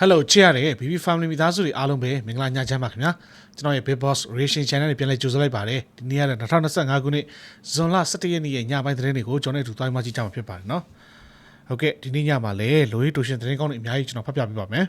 Hello ချစ်ရတဲ့ BB Family မိသားစုတွေအားလုံးပဲမင်္ဂလာညချမ်းပါခင်ဗျာကျွန်တော်ရဲ့ Big Boss Ration Channel နဲ့ပြန်လည်ကြိုဆိုလိုက်ပါတယ်ဒီနေ့ကတော့2025ခုနှစ်ဇွန်လ17ရက်နေ့ရဲ့ညပိုင်းသတင်းတွေကိုကျွန်တော်တို့အတူတိုင်းမှကြည့်ကြမှာဖြစ်ပါတယ်နော်ဟုတ်ကဲ့ဒီနေ့ညမှာလည်းလိုရီတိုရှင်သတင်းကောင်းတွေအများကြီးကျွန်တော်ဖတ်ပြပေးပါမယ်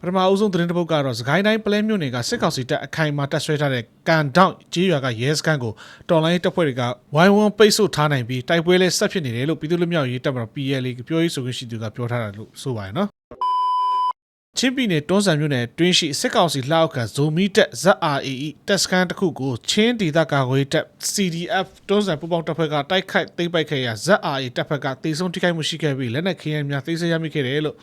ပထမအဦးဆုံးသတင်းတစ်ပုဒ်ကတော့စကိုင်းတိုင်းပလဲမြို့နယ်ကစစ်ကောင်စီတပ်အခိုင်အမာတပ်ဆွဲထားတဲ့ကန်တောင်ကြေးရွာကရဲစခန်းကိုတော်လိုင်းတပ်ဖွဲ့တွေကဝိုင်းဝန်းပိတ်ဆို့ထားနိုင်ပြီးတိုက်ပွဲလဲဆက်ဖြစ်နေတယ်လို့ပြည်သူ့လူမျိုးရေးတပ်မတော် PLA ပြောရေးဆိုခွင့်ရှိသူကပြောထားတယ်လို့ဆိုပါတယ်နော်ချင်းပြည်နယ်တွန်းဆန်မြို့နယ်တွင်းရှိစစ်ကောင်စီလက်အောက်ကဇိုမီတက် ZRAE တပ်စခန်းတစ်ခုကိုချင်းဒေသကာကွယ်တပ် CDF တွန်းဆန်ပူးပေါင်းတပ်ဖွဲ့ကတိုက်ခိုက်သိမ်းပိုက်ခဲ့ရာ ZRA တပ်ဖက်ကတေဆုံးထိခိုက်မှုရှိခဲ့ပြီးလက်နက်ခဲယမ်းများသိမ်းဆည်းရမိခဲ့တယ်လို့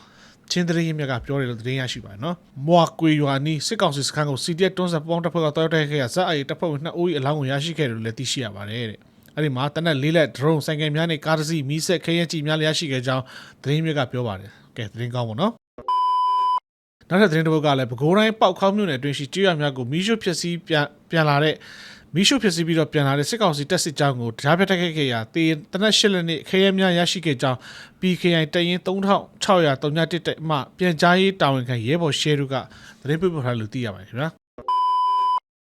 ချင်းသတင်းရင်းမြတ်ကပြောတယ်လို့သတင်းရရှိပါတယ်နော်။မွာကွေရွာနီးစစ်ကောင်စီစခန်းကို CDF တွန်းဆက်ပေါင်းတပ်ဖွဲ့ကတောက်တိုက်ခဲ့ရဇက်အိတပ်ဖွဲ့ဝင်2ဦးအလောင်းကိုရရှိခဲ့တယ်လို့လည်းသိရှိရပါတယ်တဲ့။အဲဒီမှာတနက်လေးလက် drone ဆိုင်ကယ်များနဲ့ကားတစ်စီးမီးဆက်ခဲယမ်းကြီးများလည်းရရှိခဲ့ကြောင်းသတင်းမြတ်ကပြောပါတယ်။ကဲသတင်းကောင်းပါနော်။နောက်ထပ်သတင်းတစ်ပုဒ်ကလည်းပဲခူးတိုင်းပေါက်ခေါင်းမြို့နယ်အတွင်းရှိကြေးရွာများကိုမီးရှို့ဖြစ်စီပြန်ပြန်လာတဲ့ မီးရှို့ဖြစ်စီပြီးတော့ပြန်လာတဲ့စစ်ကောင်စီတပ်စစ်ကြောင်းကိုဓာတ်ပြတ်တက်ခဲ့ခဲ့ရာတေတနက်ရှစ်လက်နေ့ခဲယမ်းများရရှိခဲ့ကြောင်း PKI တရင်3600တက်မှပြန်ကြားရေးတာဝန်ခံရဲဘော်ရှဲတို့ကသတင်းပေးပို့ထားလို့သိရပါတယ်ခင်ဗျာ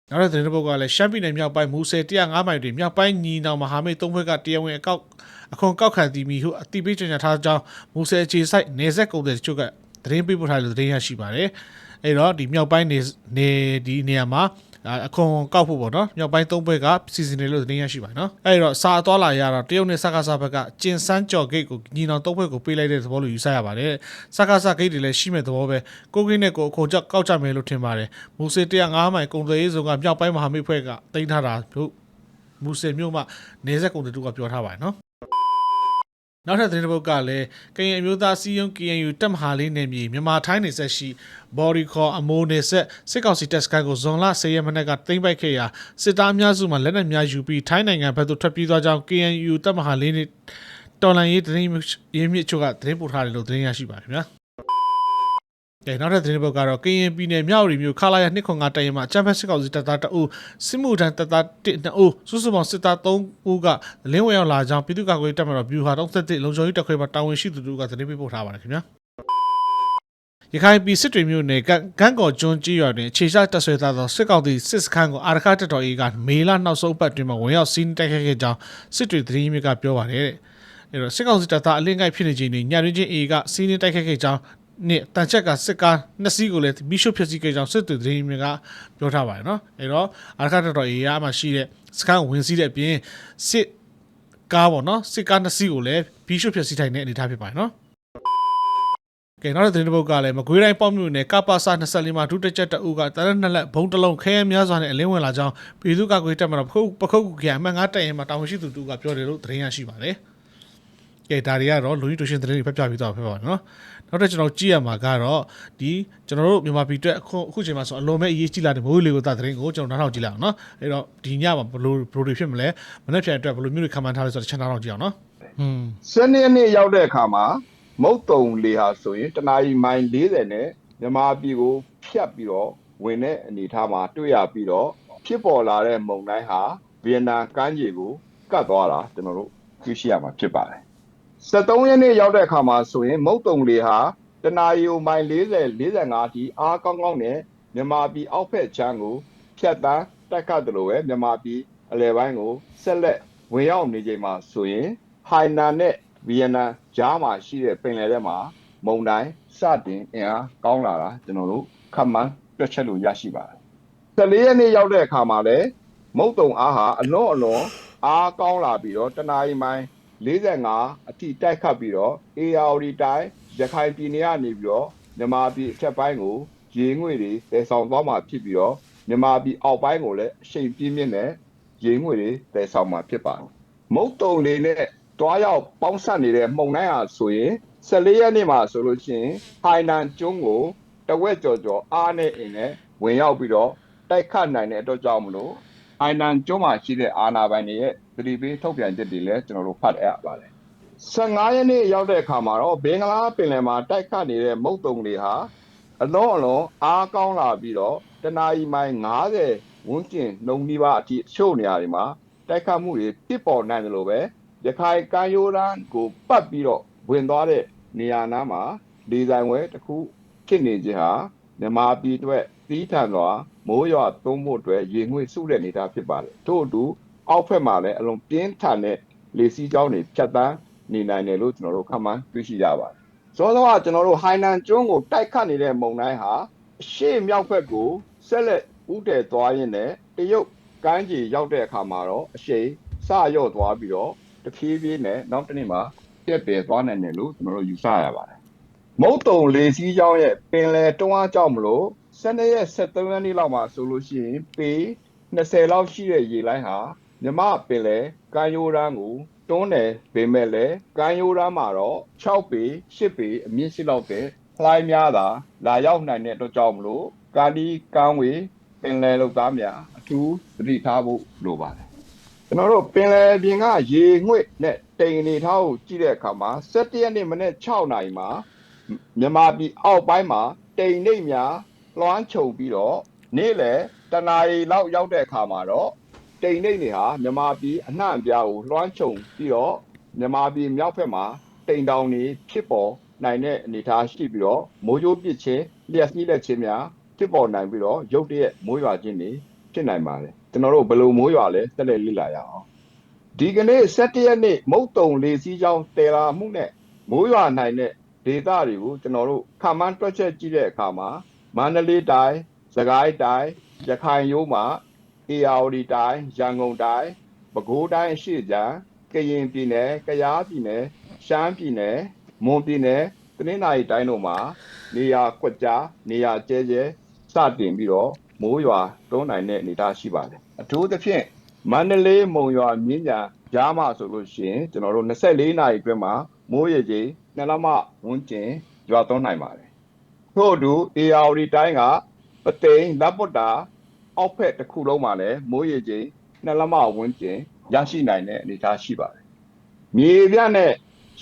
နောက်တဲ့သတင်းတစ်ပုဒ်ကလည်းရှမ်းပြည်နယ်မြောက်ပိုင်းမူဆယ်105မိုင်တွင်မြောက်ပိုင်းညီနောင်မဟာမိတ်သုံးဘက်ကတရားဝင်အကောက်အခွန်ကောက်ခံသည်မီဟုအတိပေးကြေညာထားကြောင်းမူဆယ်အခြေဆိုင်နေဆက်ကုန်တဲ့ချုပ်ကသတင်းပေးပို့ထားလို့သတင်းရရှိပါတယ်အဲ့တော့ဒီမြောက်ပိုင်းနေနေဒီနေရာမှာ အခွန်ကောက်ဖို့ပေါ့နော်မြောက်ပိုင်းသုံးဘက်ကစီစဉ်နေလို့သတင်းရရှိပါတယ်နော်အဲ့တော့စာအသွားလာရတော့တရုတ်နဲ့စကားစားဘက်ကကျင်စန်းကြော်ဂိတ်ကိုညီနောင်သုံးဘက်ကိုပေးလိုက်တဲ့သဘောလို့ယူဆရပါတယ်စကားစားဂိတ်တွေလည်းရှိမဲ့သဘောပဲကိုကိန်းနဲ့ကိုအခွန်ကြောက်ကောက်ကြမယ်လို့ထင်ပါတယ်မူစေ105မိုင်ကုန်သွယ်ရေးဆောင်ကမြောက်ပိုင်းမဟာမိတ်ဖွဲ့ကတင်ထားတာတို့မူစေမြို့မှာနေဆက်ကုန်တဲ့သူကပြောထားပါတယ်နော် နောက်ထပ်သတင်းတစ်ပုဒ်ကလည်းကရင်အမျိုးသားစီယုံ KNU တပ်မဟာလေးနယ်မြေမြန်မာထိုင်းနေဆက်ရှိ body call အမိုးနေဆက်စစ်ကောင်စီတပ်စခန်းကိုဇွန်လ10ရက်မနေ့ကသိမ်းပိုက်ခဲ့ရာစစ်သားအများစုမှလက်နက်များယူပြီးထိုင်းနိုင်ငံဘက်သို့ထွက်ပြေးသွားကြောင်း KNU တပ်မဟာလေးနဲ့တော်လန်ရေးသတင်းရင်းမြစ်ချုပ်ကသတင်းပို့ထားတယ်လို့သတင်းရရှိပါတယ်ခင်ဗျာ ကဲနောက်ထပ်သတင်းပုတ်ကတော့ကရင်ပြည်နယ်မြောက်ရီမြို့ခလာရနှစ်ခွန်ကတိုင်ရမှာချမ်ပီယံစစ်ကောင်စီတပ်သားတအုပ်စစ်မှုထမ်းတပ်သား1 2ဦးစုစုပေါင်းစစ်သား3ဦးကလင်းဝင်ရောက်လာကြောင်းပြည်သူ့ကာကွယ်တပ်မတော်ဗျူဟာ31လုံခြုံရေးတပ်ခွဲမှာတာဝန်ရှိသူတို့ကသတင်းပေးပို့ထားပါတယ်ခင်ဗျာရခိုင်ပြည်စစ်တွေမျိုးနယ်ကကန်းကော်ကျွန်းကြီးရွာတွင်ခြေချတပ်ဆွဲသားသောစစ်ကောင်စီစစ်စခန်းကိုအာရခတပ်တော်အေးကမေလနောက်ဆုံးပတ်တွင်မှဝင်ရောက်စီးနှင်းတိုက်ခိုက်ခဲ့ကြောင်းစစ်တွေသတင်းမြစ်ကပြောပါတယ်တဲ့အဲတော့စစ်ကောင်စီတပ်သားအလင်းကိုက်ဖြစ်နေခြင်းနဲ့ညရင်းချင်းအေးကစီးနှင်းတိုက်ခိုက်ခဲ့ကြောင်း နဲ့တန်ချက်ကစစ်ကားနှစ်စီးကိုလည်းမိရှုဖြစ်စီခဲ့ကြောင်းစစ်တွေသတင်းမြစ်ကပြောထားပါတယ်နော်အဲတော့အာရခတပ်တော်အေးကမှရှိတဲ့စခန်းဝင်စီးတဲ့အပြင်စစ်ကားပေါ့နော်စစ်ကားနှစ်စီးကိုလည်းဘီရှုဖြစ်စီထိုင်တဲ့အနေအထားဖြစ်ပါတယ်နော်ကဲနောက်တဲ့သတင်းတစ်ပုဒ်ကလည်းမကွေးတိုင်းပေါ့မြို့နယ်ကပ္ပစ24မှာဒုတက်ချက်တအုပ်ကတရက်နှစ်လက်ဘုံတစ်လုံးခဲယမ်းများစွာနဲ့အလင်းဝင်လာကြောင်းပြည်သူ့ကာကွယ်တပ်မတော်ပခုတ်ပခုတ်ကူကမှန်ငါတိုင်ရင်မှာတာဝန်ရှိသူတူကပြောတယ်လို့သတင်းရရှိပါတယ်။ ကဲဒါတွေကတော့လူကြီးတူရှင်သတင်းတွေဖတ်ပြပြီးတော့ဖြစ်ပါတော့နော်။နောက်တော့ကျွန်တော်ကြည့်ရမှာကတော့ဒီကျွန်တော်တို့မြန်မာပြည်အတွက်အခုအခုချိန်မှာဆိုအလွန်မဲ့အရေးကြီးလာတဲ့မိုးလေကိုတာသတင်းကိုကျွန်တော်နားထောင်ကြည့်လိုက်အောင်နော်။အဲ့တော့ဒီညမှာဘလို့ဘလို့တွေဖြစ်မလဲမနေ့ပြန်အတွက်ဘလို့မျိုးတွေခံမှန်းထားလဲဆိုတော့ချက်နားထောင်ကြည့်အောင်နော်။ဟွန်းစနေနေ့ရောက်တဲ့အခါမှာမုတ်တုံလေဟာဆိုရင်တနာရီမိုင်40နဲ့မြန်မာပြည်ကိုဖြတ်ပြီးတော့ဝင်တဲ့အနေအထားမှာတွေ့ရပြီးတော့ဖြစ်ပေါ်လာတဲ့မုန်တိုင်းဟာဗီယက်နမ်ကမ်းခြေကိုကတ်သွားတာကျွန်တော်တို့သိရှိရမှာဖြစ်ပါတယ်။ 73ရက်နေ့ရောက်တဲ့အခါမှာဆိုရင် မုတ်တုံလေဟာတနာရီမိုင်40 45အထိအားကောင်းကောင်းနဲ့မြန်မာပြည်အောက်ဖက်ချမ်းကိုဖြတ်တန်းတက်ခတ်တယ်လို့ပဲမြန်မာပြည်အလယ်ပိုင်းကိုဆက်လက်ဝင်ရောက်နေချိန်မှာဆိုရင်ဟိုင်နန်နဲ့ဗီယက်နမ်ကြားမှာရှိတဲ့ပင်လယ်ထဲမှာမုန်တိုင်းစတင်အင်အားကောင်းလာတာကျွန်တော်တို့ခန့်မှန်းတွက်ချက်လို့ရရှိပါတယ်။14ရက်နေ့ရောက်တဲ့အခါမှာလည်းမုတ်တုံအားဟာအလွန်အလွန်အားကောင်းလာပြီးတော့တနအီမိုင် 45အထိတိုက်ခတ်ပြီးတော့ ARD တိုင်းရခိုင်ပြည်နယ်ကနေပြီးတော့မြန်မာပြည်အထက်ပိုင်းကိုရေငွေတွေတည်ဆောင်သွားမှာဖြစ်ပြီးတော့မြန်မာပြည်အောက်ပိုင်းကိုလည်းအရှိန်ပြင်းပြင်းနဲ့ရေငွေတွေတည်ဆောင်မှာဖြစ်ပါတယ်။မုတ်တုံလေးနဲ့တွားရောက်ပေါင်းဆက်နေတဲ့မှုန်တိုင်းဟာဆိုရင်14ရက်နေ့မှာဆိုလို့ရှိရင်ဟိုင်နန်ကျွန်းကိုတဝက်ကျော်ကျော်အားနဲ့အင်းနဲ့ဝင်ရောက်ပြီးတော့တိုက်ခတ်နိုင်တဲ့အတွက်ကြောင့်မလို့ဟိုင်နန်ကျွန်းမှာရှိတဲ့အာနာပိုင်တွေရဲ့ သတိပေးထုတ်ပြန်ချက်တွေလည်းကျွန်တော်တို့ဖတ်ရပါတယ်15ရက်နေ့ရောက်တဲ့အခါမှာတော့ဘင်္ဂလားပင်လယ်မှာတိုက်ခတ်နေတဲ့မုတ်တုံတွေဟာအလွန်အလွန်အားကောင်းလာပြီးတော့တနအီမိုင်90ဝန်းကျင်နှုံနီးပါးအထိအချို့နေရာတွေမှာတိုက်ခတ်မှုတွေဖြစ်ပေါ်နိုင်တယ်လို့ပဲရခိုင်ကမ်းရိုးတန်းကိုပတ်ပြီးတော့ဝင်သွားတဲ့နေရာနားမှာဒီဇိုင်းဝဲတစ်ခုဖြစ်နေခြင်းဟာမြန်မာပြည်အတွက်သီးထန်စွာမိုးရွာသွန်းမှုအတွက်ရေငွေ့စုတဲ့နေတာဖြစ်ပါတယ်ထို့အတူ အောက်ဖက်မှာလည်းအလုံးပြင်းထန်တဲ့လေစီးကြောင်းတွေဖြတ်တန်းနေနိုင်တယ်လို့ကျွန်တော်တို့ခန့်မှန်းသိရှိရပါတယ်စောစောကကျွန်တော်တို့ဟိုင်နန်ကျွန်းကိုတိုက်ခတ်နေတဲ့မုန်တိုင်းဟာအရှေ့မြောက်ဘက်ကိုဆက်လက်ဥတည်သွားရင်းနဲ့တရုတ်ကမ်းခြေရောက်တဲ့အခါမှာတော့အရှိန်စရော့သွားပြီးတော့တဖြည်းဖြည်းနဲ့နောက်တစ်နေ့မှာပြက်ပြဲသွားနိုင်တယ်လို့ကျွန်တော်တို့ယူဆရပါတယ်မုတ်တုံလေစီးကြောင်းရဲ့ပင်လယ်တွန်းအားကြောင့်မလို့12ရက်73ရက်နေ့လောက်မှာဆိုလို့ရှိရင်ပေ20လောက်ရှိတဲ့ရေလိုင်းဟာ မြမပင်လယ်ကမ်းရိုးတန်းကိုတွန်းတယ်ပေမဲ့လည်းကမ်းရိုးတန်းမှာတော့6ပေ10ပေအမြင့်ရှိလောက်တဲ့လှိုင်းများတာလာရောက်နိုင်တဲ့အတွက်ကြောင့်မလို့ကာဒီကမ်းဝေးပင်လယ်လောက်သားများအထူးသတိထားဖို့လိုပါတယ်ကျွန်တော်တို့ပင်လယ်ပြင်ကရေငွေ့နဲ့တိမ်နေထားကိုကြည့်တဲ့အခါမှာ17ရက်နေ့မနေ့6နာရီမှာမြန်မာပြည်အောက်ပိုင်းမှာတိမ်နေများလွှမ်းခြုံပြီးတော့နေ့လယ်တနာရီလောက်ရောက်တဲ့အခါမှာတော့ တိမ်နေတွေဟာမြန်မာပြည်အနှံ့အပြားကိုလွှမ်းခြုံပြီးတော့မြန်မာပြည်မြောက်ဘက်မှာတိမ်တောင်တွေဖြစ်ပေါ်နိုင်တဲ့အနေအထားရှိပြီးတော့မိုးကြိုးပစ်ခြင်းလျှက်စီးလက်ခြင်းများဖြစ်ပေါ်နိုင်ပြီးတော့ရုတ်တရက်မိုးရွာခြင်းတွေဖြစ်နိုင်ပါတယ်ကျွန်တော်တို့ဘယ်လိုမိုးရွာလဲဆက်လက်လေ့လာရအောင်ဒီကနေ့17ရက်နေ့မုတ်တုံလေစီးကြောင်းတယ်လာမှုနဲ့မိုးရွာနိုင်တဲ့ဒေသတွေကိုကျွန်တော်တို့ခန့်မှန်းတွက်ချက်ကြည့်တဲ့အခါမှာမန္တလေးတိုင်းစကိုင်းတိုင်းရခိုင်ရိုးမှာ အေရဝတီတိုင်းရန်ကုန်တိုင်းပဲခူးတိုင်းအရှိချမ်းကရင်ပြည်နယ်ကယားပြည်နယ်ရှမ်းပြည်နယ်မွန်ပြည်နယ်တနင်္သာရီတိုင်းတို့မှာနေရာကွက်ကြားနေရာကျဲကျဲစတင်ပြီးတော့မိုးရွာတွန်းနိုင်တဲ့အနေအထားရှိပါတယ်အထူးသဖြင့်မန္တလေးမုံရွာမြင်းညာကြားမှာဆိုလို့ရှိရင်ကျွန်တော်တို့24နာရီအတွင်းမှာမိုးရေချိန်နှစ်လမဝန်းကျင်ရွာသွန်းနိုင်ပါတယ်ထို့အတူ AR တိုင်းကပသိမ်လက်ပွတ်တာ အောက်ဖက်တစ်ခုလုံးမှာလည်းမိုးရေချိန်နှစ်လမဝန်းကျင်ရရှိနိုင်တဲ့အနေအထားရှိပါတယ်မြေပြန့်နဲ့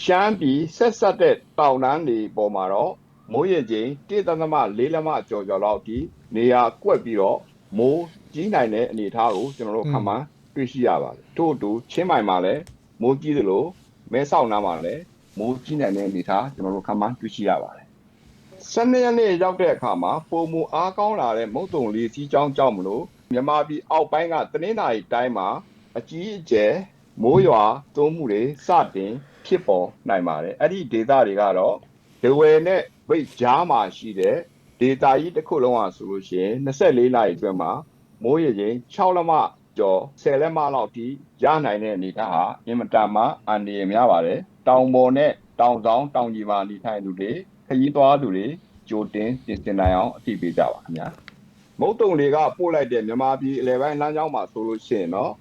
ရှမ်းပြည်ဆက်ဆက်တဲ့တောင်တန်းတွေပေါ်မှာတော့မိုးရေချိန်1.4လက်မကျော်ကျော်လောက်ဒီနေရာကွက်ပြီးတော့မိုးကြီးနိုင်တဲ့အနေအထားကိုကျွန်တော်တို့ခန့်မှန်းတွေ့ရှိရပါတယ်ထို့အတူချင်းမိုင်မှာလည်းမိုးကြီးသလိုမဲဆောက်နားမှာလည်းမိုးကြီးနိုင်တဲ့အနေအထားကျွန်တော်တို့ခန့်မှန်းတွေ့ရှိရပါတယ် 12ရက်နေ့ရောက်တဲ့အခါမှာပုံမူအားကောင်းလာတဲ့မုတ်တုံလေးစီးကြောင်းကြောင့်မလို့မြန်မာပြည်အောက်ပိုင်းကတနင်္သာရီတိုင်းမှာအကြီးအကျယ်မိုးရွာသွန်းမှုတွေစတင်ဖြစ်ပေါ်နိုင်ပါတယ်အဲ့ဒီဒေသတွေကတော့ဒဝယ်နဲ့ဗိတ်ကြားမှာရှိတဲ့ဒေတာကြီးတစ်ခုလုံးอ่ะဆိုလို့ရှိရင်24နာရီအတွင်းမှာမိုးရေချိန်6လက်မကျော်10လက်မလောက်ထိရနိုင်တဲ့အနေအထားဟာအင်မတန်မှအန္တရာယ်များပါတယ်တောင်ပေါ်နဲ့တောင်ဆောင်တောင်ကြီးမှာနေထိုင်သူတွေ ခရီးသွားသူတွေကြိုတင်ပြင်ဆင်နိုင်အောင်အသိပေးကြပါခင်ဗျာမုတ်တုံတွေကပို့လိုက်တဲ့မြန်မာပြည်အလဲပိုင်းလမ်းကြောင်းမှာဆိုလို့ရှိရင်တော့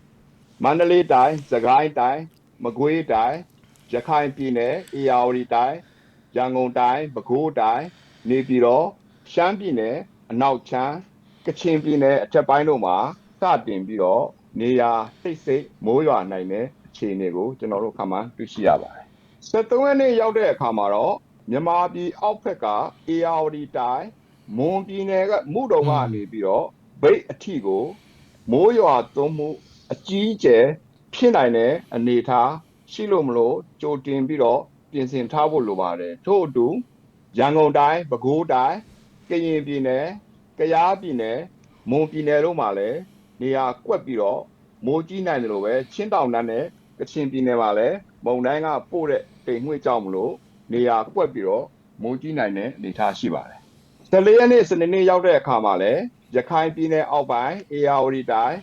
မန္တလေးတိုင်းစကိုင်းတိုင်းမကွေးတိုင်းရခိုင်ပြည်နယ်အေရဝတီတိုင်းရန်ကုန်တိုင်းပဲခူးတိုင်းနေပြည်တော်ရှမ်းပြည်နယ်အနောက်ချမ်းကချင်ပြည်နယ်အထက်ပိုင်းတို့မှာစတင်ပြီးတော့နေရာစိတ်စိတ်မိုးရွာနိုင်တဲ့အခြေအနေကိုကျွန်တော်တို့ခန့်မှန်းတွေ့ရှိရပါတယ်။73ရက်နေ့ရောက်တဲ့အခါမှာတော့ မြန်မာပြည်အောက်ဘက်က ARD တိုင်းမွန်ပြည်နယ်ကမှုတော်ကနေပြီးတော့ဗိတ်အထီကိုမိုးရွာသွန်းမှုအကြီးအကျယ်ဖြစ်နိုင်တဲ့အနေအထားရှိလို့မလို့ကြိုတင်ပြီးတော့ပြင်ဆင်ထားဖို့လိုပါတယ်ထို့အတူရန်ကုန်တိုင်းပဲခူးတိုင်းကရင်ပြည်နယ်ကယားပြည်နယ်မွန်ပြည်နယ်တို့မှာလည်းနေရာကွက်ပြီးတော့မိုးကြီးနိုင်တယ်လို့ပဲချင်းတောင်တန်းနဲ့ကချင်ပြည်နယ်မှာလည်းမုန်တိုင်းကပို့တဲ့တိမ်ငွေ့ကြောင့်မလို့ နေရာကွက်ပြီးတော့မိုးကြီးနိုင်တဲ့အနေအထားရှိပါတယ်။14ရက်နေ့စနေနေ့ရောက်တဲ့အခါမှာလည်းရခိုင်ပြည်နယ်အောက်ပိုင်းအေရဝတီတိုင်း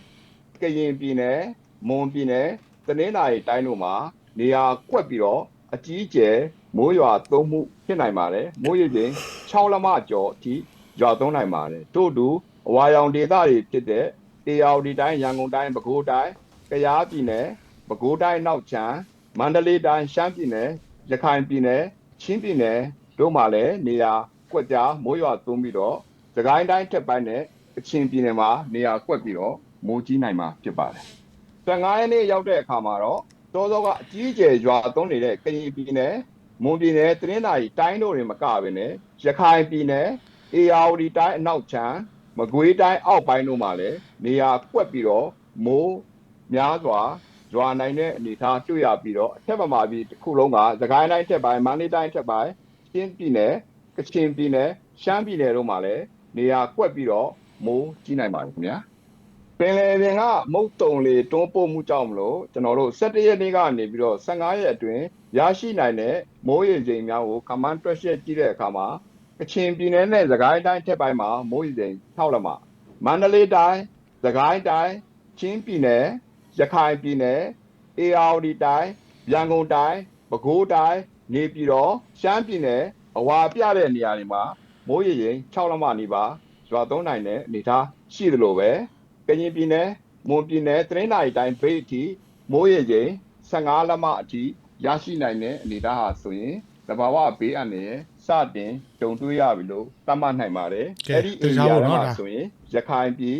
ကရင်ပြည်နယ်မွန်ပြည်နယ်တနင်္သာရီတိုင်းတို့မှာနေရာကွက်ပြီးတော့အကြီးအကျယ်မိုးရွာသွန်းမှုဖြစ်နိုင်ပါတယ်။မိုးရေချိန်6လက်မကျော်အထိရွာသွန်းနိုင်ပါတယ်။တို့တူအဝါရောင်ဒေသတွေဖြစ်တဲ့အေရဝတီတိုင်းရန်ကုန်တိုင်းပဲခူးတိုင်းကယားပြည်နယ်ပဲခူးတိုင်းနောက်ချမ်းမန္တလေးတိုင်းရှမ်းပြည်နယ် ရခိုင်ပြည်နယ်ချင်းပြည်နယ်တို့မှာလည်းနေရာကွက်ကြားမိုးရွာသွန်းပြီးတော့သခိုင်းတိုင်းထက်ပိုင်းနဲ့ကချင်ပြည်နယ်မှာနေရာကွက်ပြီးတော့မိုးကြီးနိုင်မှာဖြစ်ပါတယ်။15ရက်နေ့ရောက်တဲ့အခါမှာတော့စောစောကအကြီးအကျယ်ရွာသွန်းနေတဲ့ကရင်ပြည်နယ်မွန်ပြည်နယ်တနင်္သာရီတိုင်းတို့တွေမကဘဲနဲ့ရခိုင်ပြည်နယ်အေရဝတီတိုင်းအနောက်ချမ်းမကွေးတိုင်းအောက်ပိုင်းတို့မှာလည်းနေရာကွက်ပြီးတော့မိုးများစွာ ရွာနိုင်တဲ့အနေအထားတွေ့ရပြီးတော့အထက်မှာပြည်တစ်ခုလုံးကသခိုင်းတိုင်းထက်ပိုင်းမန္တလေးတိုင်းထက်ပိုင်းရှင်းပြည်နယ်ကချင်ပြည်နယ်ရှမ်းပြည်နယ်တို့မှာလည်းနေရာကွက်ပြီးတော့မိုးကြီးနိုင်ပါတယ်ခင်ဗျာပင်လယ်ပြင်ကမုတ်တုံလေတွန်းပို့မှုကြောင့်မလို့ကျွန်တော်တို့17ရက်နေ့ကနေပြီးတော့15ရက်အတွင်းရရှိနိုင်တဲ့မိုးရေချိန်များကိုကမန်းတွက်ချက်ကြည့်တဲ့အခါမှာကချင်ပြည်နယ်နဲ့သခိုင်းတိုင်းထက်ပိုင်းမှာမိုးရေချိန်6လက်မမန္တလေးတိုင်းသခိုင်းတိုင်းချင်းပြည်နယ် ရခိုင်ပြည်နယ်အေအာဒီတိုင်းရန်ကုန်တိုင်းပဲခူးတိုင်းနေပြည်တော်ရှမ်းပြည်နယ်အဝါပြတဲ့နေရာတွေမှာမိုးရေရင်6လက်မနီးပါးရွာသွန်းနိုင်တဲ့အနေအထားရှိသလိုပဲကရင်ပြည်နယ်မွန်ပြည်နယ်တရင်းနိုင်တိုင်းဘေးအထိမိုးရေရင်15လက်မအထိရရှိနိုင်တဲ့အနေအထားဟာဆိုရင်တဘာဝဘေးအန္တရာယ်စတင်ကြုံတွေ့ရပြီလို့သတ်မှတ်နိုင်ပါတယ်ကဲအဲ့ဒီသိအေကြရီယာပါတွေတော့မှာဒါဆိုရင်ရခိုင်ပြည်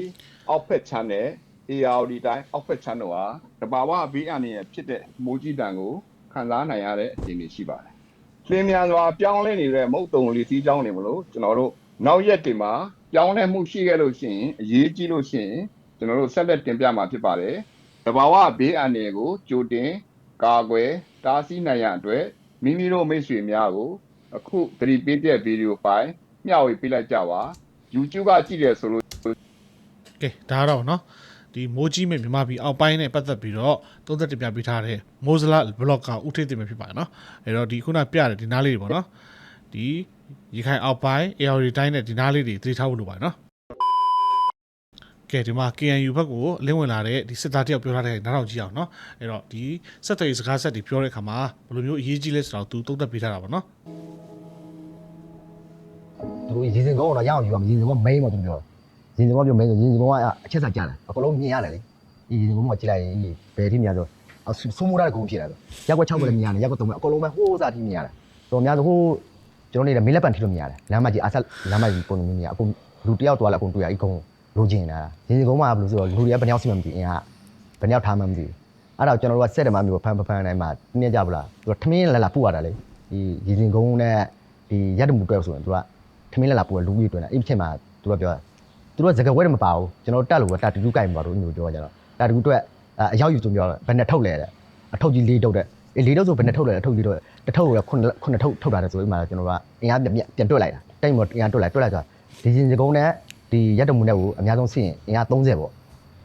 အောက်ဖက်ချမ်းနဲ့ ARD တိုင်းအောက်ဖက်ချမ်းတို့ဟာတဘာဝဘေးအန္တရာယ်ဖြစ်တဲ့မိုးကြီးတံကိုခံစားနိုင်ရတဲ့အခြေအနေရှိပါတယ်။လင်းမြန်စွာပြောင်းလဲနေတဲ့မုတ်တုံလေးစီးကြောင်းနေမလို့ကျွန်တော်တို့နောက်ရက်တွေမှာပြောင်းလဲမှုရှိခဲ့လို့ရှိရင်အရေးကြီးလို့ရှိရင်ကျွန်တော်တို့ဆက်လက်တင်ပြမှာဖြစ်ပါတယ်။တဘာဝဘေးအန္တရာယ်ကိုကြိုတင်ကာကွယ်တားဆီးနိုင်ရန်အတွက်မိမိတို့မိတ်ဆွေများကိုအခုသတိပေးတဲ့ဗီဒီယိုဖိုင်မျှဝေပေးလိုက်ကြပါ YouTube ကကြည့်တယ်ဆိုလို့ ကဲဒါကတော့เนาะ ဒီမိုးကြီးမဲ့မြန်မာပြည်အောက်ပိုင်းနဲ့ပတ်သက်ပြီးတော့သုံးသက်တင်ပြပေးထားတဲ့မိုးစလာဘလော့ကဥထိပ်တင်ဖြစ်ပါတယ်နော်အဲ့တော့ဒီခုနပြတဲ့ဒီနားလေးတွေပေါ့နော်ဒီရခိုင်အောက်ပိုင်း AR တိုင်းနဲ့ဒီနားလေးတွေသတိထားဖို့လိုပါတယ်နော်ကဲဒီမှာ KNU ဘက်ကိုလင်းဝင်လာတဲ့ဒီစစ်သားတယောက်ပြောထားတဲ့နားထောင်ကြည့်အောင်နော်အဲ့တော့ဒီဆက်သွယ်စကားဆက်တွေပြောတဲ့အခါမှာဘယ်လိုမျိုးအရေးကြီးလဲဆိုတော့သူသုံးသက်ပေးထားတာပေါ့နော်တို့ရေစင်ကောတော့ရအောင်ယူပါမယ်ရေစင်ကော main ပေါ့သူပြောတယ် ရေစင်ကောပြောမိန်းဆိုရေစင်ကောကအချက်စားကြတယ်အကုန်လုံးမြင်ရတယ်လေဒီရေစင်ကောကကြည့်လိုက်ရင်ဘယ်ထိမြင်ဆိုအဆူမိုးရတဲ့ကုန်းဖြစ်လာတော့ရက်ကွက်6ပဲမြင်ရတယ်ရက်ကွက်3ပဲအကုန်လုံးပဲဟိုးစားထိမြင်ရတယ်တော်များဆိုဟိုးကျွန်တော်နေမင်းလက်ပံထိလို့မြင်ရတယ်လမ်းမကြီးအဆက်လမ်းမကြီးပုံမြင်ရအကုန်လူတယောက်သွားလဲအကုန်တွေ့ရအကုန်လိုချင်လာရေစင်ကောကဘယ်လိုဆိုတော့လူတွေကဘယ်နှယောက်စီမှမသိအင်ကဘယ်နှယောက်ထားမှမသိအဲ့တော့ကျွန်တော်တို့ကဆက်တယ်မှမျိုးဖန်ဖန်တိုင်းမှာနည်းကြဘူးလားသူကထမင်းလာလာပူရတာလေဒီရေစင်ကုန်းနဲ့ဒီရက်တမှုတွဲဆိုရင်သူကထမင်းလက်လာပူကလူကြီးတွင်တာအဲ့ဒီချိန်မှာသူကပြောတာ သူတို့ကစကားဝဲတယ်မပါဘူးကျွန်တော်တက်လို့ကတက်တူတူကြိုက်မှာတော့မျိုးပြောကြတော့တက်တူတူအတွက်အရောက်ယူဆိုပြောတော့ဘယ်နဲ့ထုတ်လဲတဲ့အထုတ်ကြီးလေးထုတ်တဲ့အေးလေးထုတ်ဆိုဘယ်နဲ့ထုတ်လဲအထုတ်ကြီးတော့တစ်ထုတ်ကခုနှစ်ခုနှစ်ထုတ်ထုတ်တာတဲ့ဆိုပြီးမှကျွန်တော်ကအင်အားပြန်ပြန်တွက်လိုက်တာတိတ်မအင်အားတွက်လိုက်တွက်လိုက်ဆိုဒီရှင်စကုန်းနဲ့ဒီရက်တမှုနဲ့ကိုအများဆုံးဆင်းရင်အင်အား30ပေါ့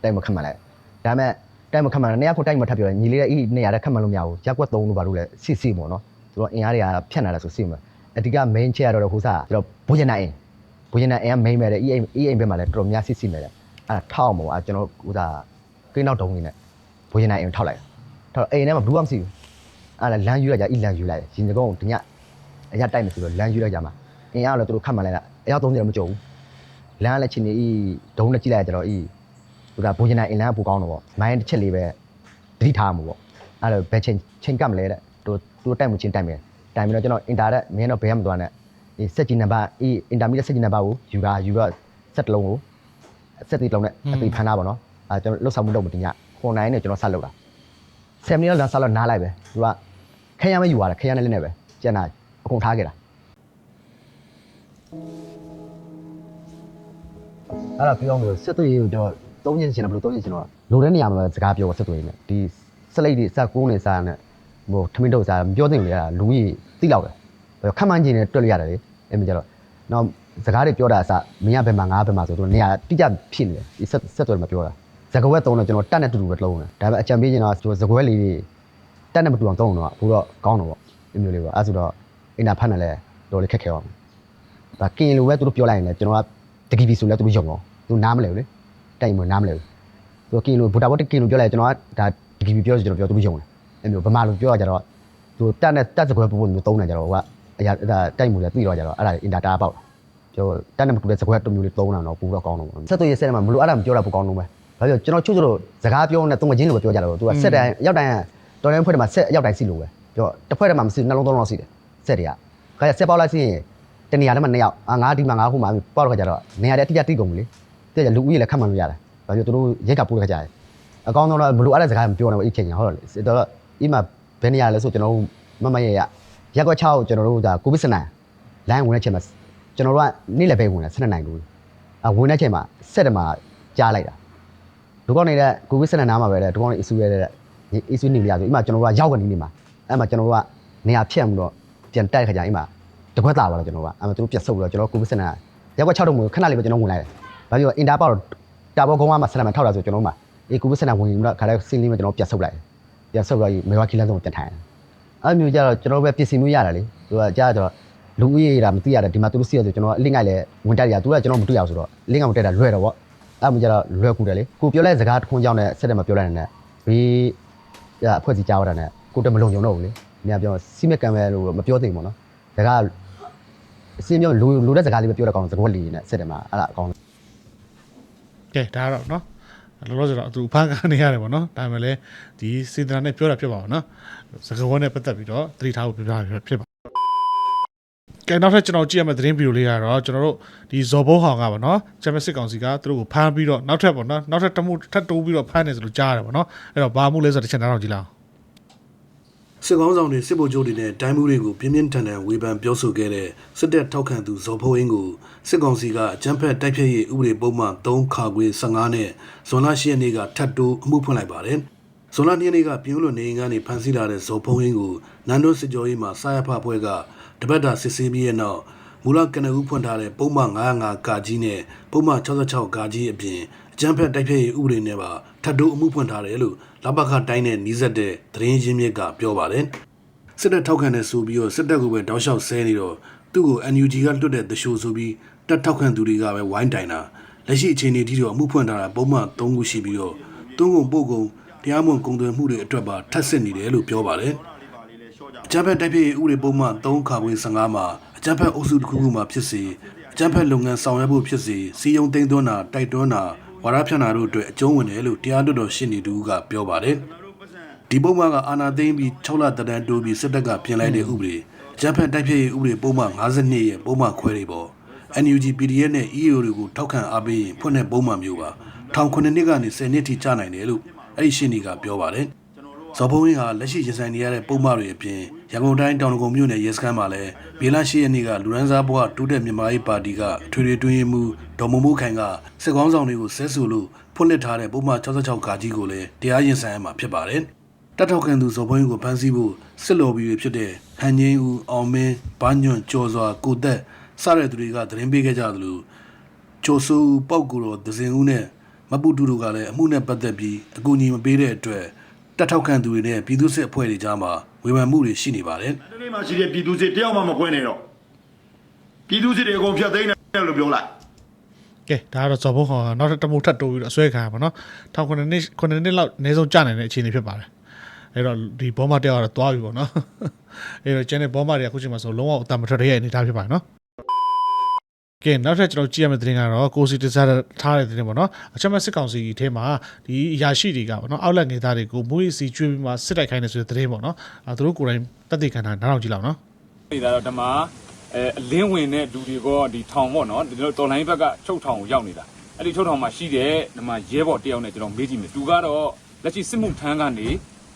တိုက်မခတ်မှန်လိုက်ဒါပေမဲ့တိုက်မခတ်မှန်နေရာခုတိုက်မထပ်ပြောညီလေးရဲ့ဤနေရာတဲ့ခတ်မှန်လို့မရဘူးရက်ကွက်3လို့ပါလို့လဲစစ်စစ်ပေါ့နော်သူတို့အင်အားတွေကဖြတ်လာတယ်ဆိုစစ်မှာအဓိက main ချက်ရတော့ဟိုစားကျွန်တော်ဘူဂျန်နိုင် ဘုရင်နဲ့အရင်မိမ့်မဲ့တဲ့ EA EA ဘက်မှာလည်းတော်တော်များစစ်စစ်မဲ့တဲ့အဲ့ဒါထောက်အောင်ပေါ့အဲ့ကျွန်တော်ဥသာကိန်းနောက်တုံးနေနဲ့ဘုရင်နဲ့အိမ်ထောက်လိုက်ထောက်အိမ်ထဲမှာဘူးမှမစီဘူးအဲ့ဒါလမ်းယူလိုက်ကြဤလမ်းယူလိုက်ရင်စကုန်းတညအရတိုက်မယ်ဆိုတော့လမ်းယူလိုက်ကြမှာအင်အားလည်းသူတို့ခတ်မှန်လိုက်တာအရောက်30တော့မကြုံဘူးလမ်းလည်းချင်းနေဤဒုံးနဲ့ကြည့်လိုက်ကြတော့ဤဥသာဘုရင်နဲ့အင်လမ်းကပူကောင်းတော့ပေါ့မိုင်းတစ်ချက်လေးပဲတတိထားမှာပေါ့အဲ့တော့ဘယ်ချိန်ချိန်ကပ်မလဲတဲ့သူသူတိုက်မှုချင်းတိုက်မယ်တိုင်ပြီးတော့ကျွန်တော်အင်တာတက်မင်းတော့ဘယ်မှမသွားနဲ့ ဒီစက်ကြီးနံပါတ်အေးအင်တာမီဒီယက်စက်ကြီးနံပါတ်ကိုယူတာယူတော့စက်တစ်လုံးကိုစက်တီလုံးနဲ့အသေးဖမ်းတာပေါ့နော်အဲကျွန်တော်လှုပ်ဆောင်မှုလုပ်မတင်ညခွန်နိုင်နဲ့ကျွန်တော်ဆက်လုပ်တာ7မိနစ်လောက်ဆက်လို့နားလိုက်ပဲသူကခရမ်းမယူရတယ်ခရမ်းနဲ့လည်းနဲ့ပဲကျန်တာအကုန်ထားခဲ့တာအဲ့ဒါပြောင်းလို့စစ်သွေးကိုကျွန်တော်သုံးရင်ရှင်တယ်ဘယ်လိုသုံးရင်ရှင်တော့လိုတဲ့နေရာမှာစကားပြောစစ်သွေးနဲ့ဒီစလိတ်တွေစက်ကုန်းတွေစားနဲ့ဟိုထမင်းတို့စားမပြောသင့်လေအဲ့ဒါလူကြီးတိလောက်တယ် ခက်မှန်းခြင်းနဲ့တွက်လို့ရတယ်လေအဲ့မကြတော့နောက်စကားတွေပြောတာအစမင်းကဘယ်မှာငါဘယ်မှာဆိုတော့နေရာတိကျဖြစ်နေတယ်ဒီဆက်ဆက်သွယ်မှာပြောတာစကားဝဲသုံးတော့ကျွန်တော်တက်နဲ့တူတူပဲလုံးတယ်ဒါပေမဲ့အကြံပေးခြင်းတော့ကျွန်တော်စကားဝဲလေးတွေတက်နဲ့မတူအောင်သုံးတော့ဘူးတော့ကောင်းတော့ပေါ့ဒီမျိုးလေးပေါ့အဲ့ဆိုတော့အင်တာဖတ်နေလဲတော်လေးခက်ခဲအောင်ဒါကင်လိုပဲသူတို့ပြောလိုက်ရင်လည်းကျွန်တော်ကတကီပြီဆိုလဲသူတို့ယုံအောင်သူနားမလဲဘူးလေတိုင်မနားမလဲဘူးသူကင်လိုဘူတာဘောတကင်လိုပြောလိုက်ကျွန်တော်ကဒါတကီပြီပြောဆိုကျွန်တော်ပြောသူတို့ယုံတယ်အဲ့မျိုးဗမာလိုပြောရကြတော့သူတက်နဲ့တက်စကားပုံပုံမျိုးသုံးနေကြတော့ဟိုက အရာအဲ့ဒါတိုက်မှုလည်းပြီးတော့ကြတော့အဲ့ဒါအင်တာတာပေါက်ကျော်တက်နေမတူတဲ့စကွက်တစ်မျိုးလေးသုံးတာတော့ပူတော့ကောင်းတော့ပေါ့ဆက်သွေးရဆက်တယ်မှာမလို့အဲ့ဒါမပြောတာပိုကောင်းတော့ပဲဘာပြောကျွန်တော်ချုပ်ချုပ်စကားပြောနေတုံးမချင်းလိုပဲပြောကြတော့သူကဆက်တိုင်းရောက်တိုင်းတော်တိုင်းဖွဲ့တယ်မှာဆက်ရောက်တိုင်းစီလိုပဲပြောတစ်ဖွဲ့တယ်မှာမစီနှလုံးသုံးလုံးစီတယ်ဆက်တွေကခါရဆက်ပေါက်လိုက်စီရင်တနေရာထဲမှာနှစ်ယောက်အာငါဒီမှာငါခုမှာပေါက်တော့ခါကြတော့နေရာထဲတိကျတိကုန်ပြီလေတဲ့လူဦးကြီးလည်းခတ်မှန်လို့ရတယ်ဘာပြောသူတို့ရိတ်ကပို့တဲ့ခါကြတယ်အကောင်းဆုံးတော့မလို့အဲ့ဒါစကားမပြောတော့ဘူးအချိန်ဟုတ်တယ်လေတော့ဒီမှာဘယ်နေရာလဲဆိုကျွန်တော်မမရရ ရက်ကွက်6ကိုကျွန်တော်တို့ဒါကိုဗစ်စနန်လိုင်းဝင်တဲ့ချိန်မှာကျွန်တော်တို့ကနေ့လည်းပဲဝင်တယ်12နိုင်လို့အဝင်တဲ့ချိန်မှာဆက်တယ်မှာကြားလိုက်တာလူကောင်းနေတဲ့ကိုဗစ်ဆက်နာမှာပဲတဲ့လူကောင်းနေအဆူရတဲ့အဆူနေရဆိုအိမ်မှာကျွန်တော်တို့ကရောက်ကနေနေမှာအဲ့မှာကျွန်တော်တို့ကနေရာဖြတ်မှုတော့ပြန်တိုက်ခါကြအိမ်မှာတခွက်တာပါတော့ကျွန်တော်ကအဲ့မှာသူတို့ပြတ်ဆုပ်ပြီးတော့ကျွန်တော်ကိုဗစ်ဆက်နာရောက်က6တော့မခဏလေးပဲကျွန်တော်ဝင်လိုက်တယ်ဘာပြောအင်တာပေါ့တာဘောကုန်းကမှဆက်နာမှာထောက်တာဆိုကျွန်တော်မှာအေးကိုဗစ်ဆက်နာဝင်ပြီးတော့ခါလေးစင်းလေးမှာကျွန်တော်ပြတ်ဆုပ်လိုက်ပြတ်ဆုပ်တော့မေဝါခီလန်းဆုံးပြန်ထိုင် အဲ့မျိုးကြတော့ကျွန်တော်ပဲပြင်ဆင်မှုရတယ်လေသူကကြားတော့လူဦးရေးတာမသိရတယ်ဒီမှာသူတို့စီရဆိုကျွန်တော်အလင်းငိုက်လဲဝင်တက်ရသူကကျွန်တော်မတွေ့ရဘူးဆိုတော့အလင်းငိုက်တက်တာလွယ်တော့ဗောအဲ့မှကျတော့လွယ်ကူတယ်လေကိုပြောလိုက်စကားတစ်ခွန်းကြောင်းနဲ့ဆက်တယ်မပြောလိုက်နဲ့ဘေးရအဖွဲ့စီကြားရတာနဲ့ကိုတက်မလုံကြုံတော့ဘူးလေ။မြန်ပြောစီမက်ကံပဲလို့မပြောသိဘူးပေါ့နော်။စကားအစင်းပြောလူလူတဲ့စကားလေးပဲပြောတဲ့ကောင်စကားလီနဲ့ဆက်တယ်မှာအဲ့ဒါအကောင်ကဲဒါကတော့နော်လောလောဆယ်တော့သူဖန်ကနေရတယ်ပေါ့နော်ဒါပေမဲ့လည်းဒီစေတနာနဲ့ပြောတာဖြစ်ပါအောင်နော် စကားဝတ်နဲ့ပတ်သက်ပြီးတော့သတိထားဖို့ပြပြဖြစ်ပါကဲနောက်ထပ်ကျွန်တော်ကြည့်ရမယ့်သတင်းဗီဒီယိုလေးကတော့ကျွန်တော်တို့ဒီဇော်ဘိုးဟောင်ကပေါ့နော်ဂျမစစ်ကောင်စီကသူတို့ကိုဖမ်းပြီးတော့နောက်ထပ်ပေါ့နော်နောက်ထပ်တမှုထပ်တိုးပြီးတော့ဖမ်းနေဆိုလို့ကြားရတယ်ပေါ့နော်အဲ့တော့ဘာမှုလဲဆိုတော့တစ်ချက်နားတော့ကြည့်လောက်စစ်ကောင်းဆောင်တွေစစ်ဗိုလ်ချုပ်တွေနဲ့တိုင်းမှုတွေကိုပြင်းပြင်းထန်ထန်ဝေဖန်ပြောဆိုခဲ့တဲ့စစ်တပ်ထောက်ခံသူဇော်ဖိုးအင်းကိုစစ်ကောင်စီကအကြမ်းဖက်တိုက်ဖျက်ရေးဥပဒေပုံမှန်3ခါခွေ15နဲ့ဇွန်လ10ရက်နေ့ကထပ်တိုးအမှုဖွင့်လိုက်ပါတယ်။ ဇွန်လ2ရက်နေ့ကပြင်းလို့နေအိမ်ကနေဖမ်းဆီးလာတဲ့ဇော်ဖိုးအင်းကိုနန်းတို့စစ်ကြောရေးမှာစာရဖဖွဲ့ကတပတ်တာစစ်ဆေးပြီးရဲ့နောက်မူလကနဦးဖွင့်ထားတဲ့ပုံမှန်905ကာကြီးနဲ့ပုံမှန်66ကာကြီးအပြင်အကြမ်းဖက်တိုက်ဖျက်ရေးဥပဒေနဲ့ပါထပ်တိုးအမှုဖွင့်ထားတယ်လို့လဘခတိုင်းနဲ့နှီးဆက်တဲ့သတင်းရင်းမြစ်ကပြောပါတယ်။စစ်တပ်ထောက်ခံတဲ့ဆိုပြီးတော့စစ်တပ်ကိုပဲတောက်လျှောက်ဆဲနေတော့သူ့ကို NUG ကလွတ်တဲ့တရှိုးဆိုပြီးတပ်ထောက်ခံသူတွေကပဲဝိုင်းတိုင်တာလက်ရှိအခြေအနေထိတော့အမှုဖွင့်ထားတာပုံမှန်၃ခုရှိပြီးတော့သုံးကုန်ပို့ကုန် တရားမဝင်ကုန်သွယ်မှုတွေအတွက်ပါထပ်ဆင့်နေတယ်လို့ပြောပါတယ်အကြမ်းဖက်တိုက်ဖြစ်ရေးဥပဒေပုံမှန်3ခါဝင်15မှာအကြမ်းဖက်အုပ်စုတစ်ခုခုမှာဖြစ်စေအကြမ်းဖက်လုပ်ငန်းဆောင်ရွက်ဖို့ဖြစ်စေစီယုံသိမ်းသွင်းတာတိုက်တွန်းတာဝါဒဖြန့်တာတို့အတွက်အကျုံးဝင်တယ်လို့တရားတော်တော်ရှင်းနေသူကပြောပါတယ်ဒီပုံမှန်ကအာနာသိမ့်ပြီး6လတတန်းတိုးပြီးစစ်တပ်ကပြင်လိုက်တဲ့ဥပဒေဂျပန်တိုက်ဖြည့်ရေးဥပဒေပုံမှန်52ရဲ့ပုံမှန်ခွဲတွေပေါ့ NUG PDF နဲ့ EAO တွေကိုထောက်ခံအားပေးရင်ဖွင့်တဲ့ပုံမှန်မျိုးပါထောင်9နှစ်ကနေ10နှစ်ထိကြာနိုင်တယ်လို့ အဲ့ဒီရှင်းနေကပြောပါတယ်ဇော်ဘုံဝင်းဟာလက်ရှိရင်ဆိုင်နေရတဲ့ပုံမှန်တွေအပြင်ရန်ကုန်တိုင်းတောင်ကုန်မြို့နယ်ရဲစခန်းမှာလည်းမေလ10ရက်နေ့ကလူရန်စားဘွားတိုးတက်မြန်မာရေးပါတီကအထွေထွေတွင်းရေးမှူးဒေါ်မမိုးခိုင်ကစစ်ကောင်းဆောင်တွေကိုဆဲဆူလို့ဖွင့်လှစ်ထားတဲ့ပုံမှန်66ကာကြီးကိုလည်းတရားရင်ဆိုင်ရမှာဖြစ်ပါတယ်တက်ထောက်ခံသူဇော်ဘွင်းကိုဖမ်းဆီးဖို့စစ်လော်ဘီတွေဖြစ်တဲ့ဟန်ငင်းဦးအောင်မင်းဘာညွန့်ကျော်စွာကိုသက်စတဲ့သူတွေကသတင်းပေးခဲ့ကြသလိုချိုဆူပောက်ကူတော်ဒဇင်ဦးနဲ့ မပူတူတို့ကလည်းအမှုနဲ့ပတ်သက်ပြီးအကူအညီမပေးတဲ့အတွက်တက်ထောက်ခံသူတွေနဲ့ပြည်သူ့စစ်အဖွဲ့တွေကြားမှာဝေဖန်မှုတွေရှိနေပါတယ်ဒီနေ့မှရှိတဲ့ပြည်သူစစ်တယောက်မှမခွင့်နေတော့ပြည်သူစစ်တွေအကုန်ဖြတ်သိမ်းတယ်လို့ပြောလိုက်ကဲဒါကတော့ဇော်ဘုံဟောင်ကနောက်ထပ်တမှုထပ်တိုးပြီးတော့အဆွဲခံရပါတော့ထောင်9နှစ်9နှစ်လောက်အနည်းဆုံးကြာနိုင်တဲ့အခြေအနေဖြစ်ပါတယ်အဲ့တော့ဒီဘောမတယောက်ကတော့သွားပြီပေါ့နော်အဲ့တော့ကျန်တဲ့ဘောမတွေကအခုချိန်မှာဆိုလုံးဝအတမထွက်တဲ့အနေအထားဖြစ်ပါတယ်နော် ကဲနောက်ထပ်ကျွန်တော်ကြည့်ရမယ့်သတင်းကတော့ကိုစီတစားထားတဲ့သတင်းပေါ့နော်အချက်မဲ့စစ်ကောင်စီအထဲမှာဒီအရာရှိတွေကပေါ့နော်အောက်လက်ငယ်သားတွေကိုမွေးစီကျွေးပြီးမှစစ်တိုက်ခိုင်းနေဆိုတဲ့သတင်းပေါ့နော်အဲသူတို့ကိုယ်တိုင်တက်တည်ခံတာနားထောင်ကြည့်လောက်နော်နေတာတော့ဒီမှာအဲအလင်းဝင်တဲ့လူတွေကဒီထောင်ပေါ့နော်ဒီလိုတော်လိုင်းဘက်ကချုပ်ထောင်ကိုရောက်နေတာအဲ့ဒီချုပ်ထောင်မှာရှိတဲ့ဒီမှာရဲဘော်တယောက်နဲ့ကျွန်တော်မေးကြည့်မယ်သူကတော့လက်ရှိစစ်မှုထမ်းကနေ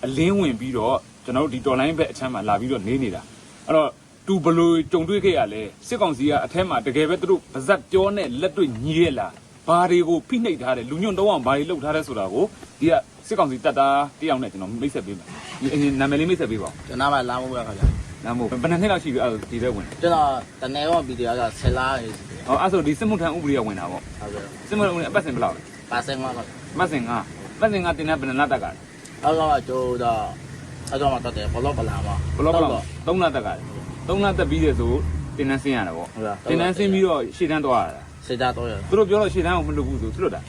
အလင်းဝင်ပြီးတော့ကျွန်တော်တို့ဒီတော်လိုင်းဘက်အချမ်းမှာလာပြီးတော့နေနေတာအဲ့တော့ သူဘလို့ကြုံတွေ့ခဲ့ရလဲစစ်ကောင်စီကအထက်မှာတကယ်ပဲသူတို့ဗဇက်ကြောနဲ့လက်တွေ့ညီရလားဘာတွေကိုဖိနှိပ်ထားတယ်လူညွန့်တော့အောင်ဘာတွေလုပ်ထားတယ်ဆိုတာကိုဒီကစစ်ကောင်စီတပ်သားတယောက်နဲ့ကျွန်တော်မိတ်ဆက်ပေးမယ်ဒီအရင်နာမည်လေးမိတ်ဆက်ပေးပါဦးကျွန်တော်မှလာမို့ပဲခါကြနားမို့ဘယ်နှစ်နှစ်လောက်ရှိပြီအဲ့ဒါဒီဘက်ဝင်ကျွန်တော်တနေရောဗီဒီယိုက10လားရေးဟောအဲ့ဆိုဒီစစ်မှုထမ်းဥပဒေကဝင်တာပေါ့ဟုတ်ကဲ့စစ်မှုထမ်းဥပဒေအပတ်စဉ်ဘယ်လောက်လဲပါစင်မှာတော့အပတ်စဉ်ကပတ်စဉ်ကတင်တဲ့ဘယ်နှစ်လတက်ကလဲအောက်ကကျိုးတော့အဲ့တော့မှတက်တယ်ဘလော့ပလာမှာဘယ်လောက်ဘယ်လောက်3လတက်ကလဲ 3လတက်ပြီးတဲ့ဆိုတင်တန်းဆင်းရတာပေါ့ဟုတ်လားတင်တန်းဆင်းပြီးတော့ရှေ့တန်းသွားရတာစေတာတော့ရသူတို့ပြောတော့ရှေ့တန်းကိုမလုပ်ဘူးဆိုသူတို့တာ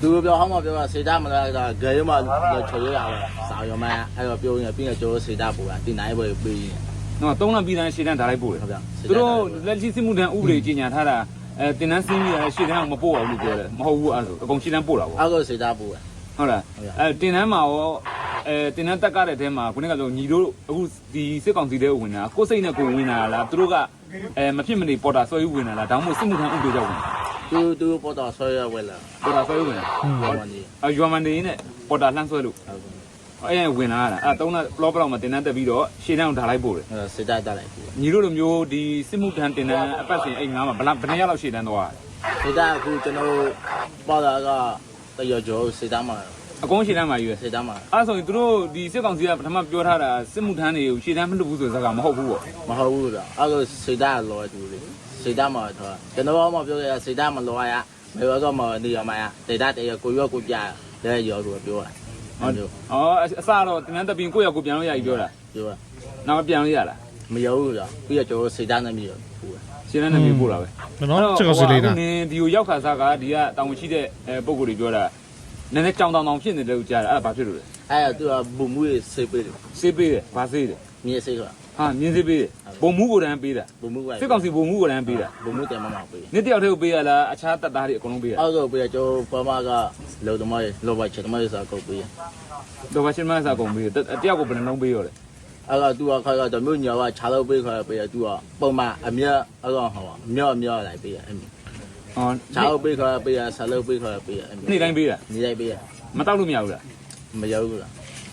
သူပြောဟောင်းမပြောတာစေတာမလားကဂဲမှာချေရရအောင်စာရောမအဲ့တော့ပြောရင်ပြီးတော့ကျိုးစေတာပူတာတင်နိုင်ပွဲပြီးနော်3လပြီးတိုင်းရှေ့တန်းဓာတ်လိုက်ပို့တယ်ဟုတ်ဗျာသူတို့လက်ရှိစစ်မှုထမ်းဥပဒေကြီးညာထားတာအဲတင်တန်းဆင်းပြီးတာရှေ့တန်းကိုမပို့အောင်လို့ပြောတယ်မဟုတ်ဘူးအဲ့ဆိုအကုန်ရှေ့တန်းပို့တာပေါ့အောက်ကစေတာပူတယ်ဟုတ်လားအဲတင်တန်းမှာရော အဲတင်တန်းတက်ကားတဲ့အထဲမှာခုနကဆိုညီတို့အခုဒီစစ်ကောင်စီတဲ့ဝင်တာကိုယ်စိတ်နဲ့ကိုယ်ဝင်တာလားသူတို့ကအဲမဖြစ်မနေပေါ်တာဆွဲယူဝင်တာလားဒါမှမဟုတ်စစ်မှုထမ်းဥပဒေကြောင့်ဝင်တာသူသူပေါ်တော့ဆွဲရဝဲလာပေါ်တာဆွဲယူဝင်တာဟောဝန်ဒီအယူမန်နေနဲ့ပေါ်တာလှမ်းဆွဲလို့ဟုတ်ကဲ့အဲဝင်လာတာအဲသုံးလပလော့ပလောက်မှာတင်တန်းတက်ပြီးတော့ရှေ့တန်းကိုဓာလိုက်ပို့တယ်အဲ့စေတာတက်လိုက်ပြီညီတို့လိုမျိုးဒီစစ်မှုထမ်းတင်တန်းအပတ်စဉ်အိမ်ငါးမှာဘလားဘယ်နှစ်ရက်လောက်ရှေ့တန်းသွားစေတာအခုကျွန်တော်ပေါ်တာကတရကျော်စေသားမှာ အကုန်ရှေ့တန်းမှာယူရစေသားမှာအဲ့ဒါဆိုရင်သူတို့ဒီစစ်ကောင်စီကပထမပြောထားတာစစ်မှုထမ်းတွေကိုရှေ့တန်းမလွတ်ဘူးဆိုတဲ့စကားမဟုတ်ဘူးပေါ့မဟုတ်ဘူးတော့အဲ့လိုစေသားလောတူလေစေသားမှာတော့ကျွန်တော်မှပြောရစေသားမလောရမေဘောကမနေရမှာစေသားတရကိုရောကိုပြတဲ့ရောလို့ပြောတာဟုတ်တယ်။အော်အစတော့တင်တန်းတပင်ကိုယ့်ရောက်ကိုပြန်လို့ရပြီပြောတာပြောတာ။နောက်ပြန်လို့ရလားမရောဘူးတော့ပြီးတော့ကျွန်တော်စေသားနဲ့မျိုးဟုတ်။ရှင်းတန်းနေပို့တာပဲနော်ချက်ကောက်စီလေးတာနင်းဒီကိုရောက်ခါစားကဒီကတောင်ရှိတဲ့အဲပုံကိုယ်တွေပြောတာ နည်းနည်းကြောင်တောင်တောင်ဖြစ်နေတယ်လို့ကြားတာအဲ့ဒါဘာဖြစ်လို့လဲအဲ့ဒါသူကဘုံမှုရေးစေးပေးတယ်။စေးပေးတယ်။ဘာစေးတယ်မြေစေးက။ဟာမြင်းစေးပေးတယ်။ဘုံမှုကိုယ်တန်းပေးတာဘုံမှုက။စစ်ကောင်စီဘုံမှုကိုယ်တန်းပေးတာဘုံမှုတယ်မမပေး။နေ့တယောက်တည်းကိုပေးရလားအခြားတပ်သားတွေအကုန်လုံးပေးရအောက်တော့ပြီးတော့ကျွန်တော်ပမာကလောသမားလောဘချက်သမားစာကုတ်ပေး။တော့ဘာရှင်းမန်းစားကုန်ပေးတယ်။တယောက်ကိုဘယ်နှလုံးပေးရောလဲအဲ့ကသူကခါကတော့မြို့ညာကခြားလို့ပေးခါပေးရသူကပုံမှန်အမြတ်အဲ့ကောင်ဟောအမြတ်အမြတ်လိုက်ပေးရအဲ့။ အော်ခြားလို့ပေးခါပေးရဆာလို့ပေးခါပေးရအဲ့နေ့တိုင်းပေးတာနေလိုက်ပေးရ။မတောက်လို့မရဘူးလားမရောက်ဘူးလား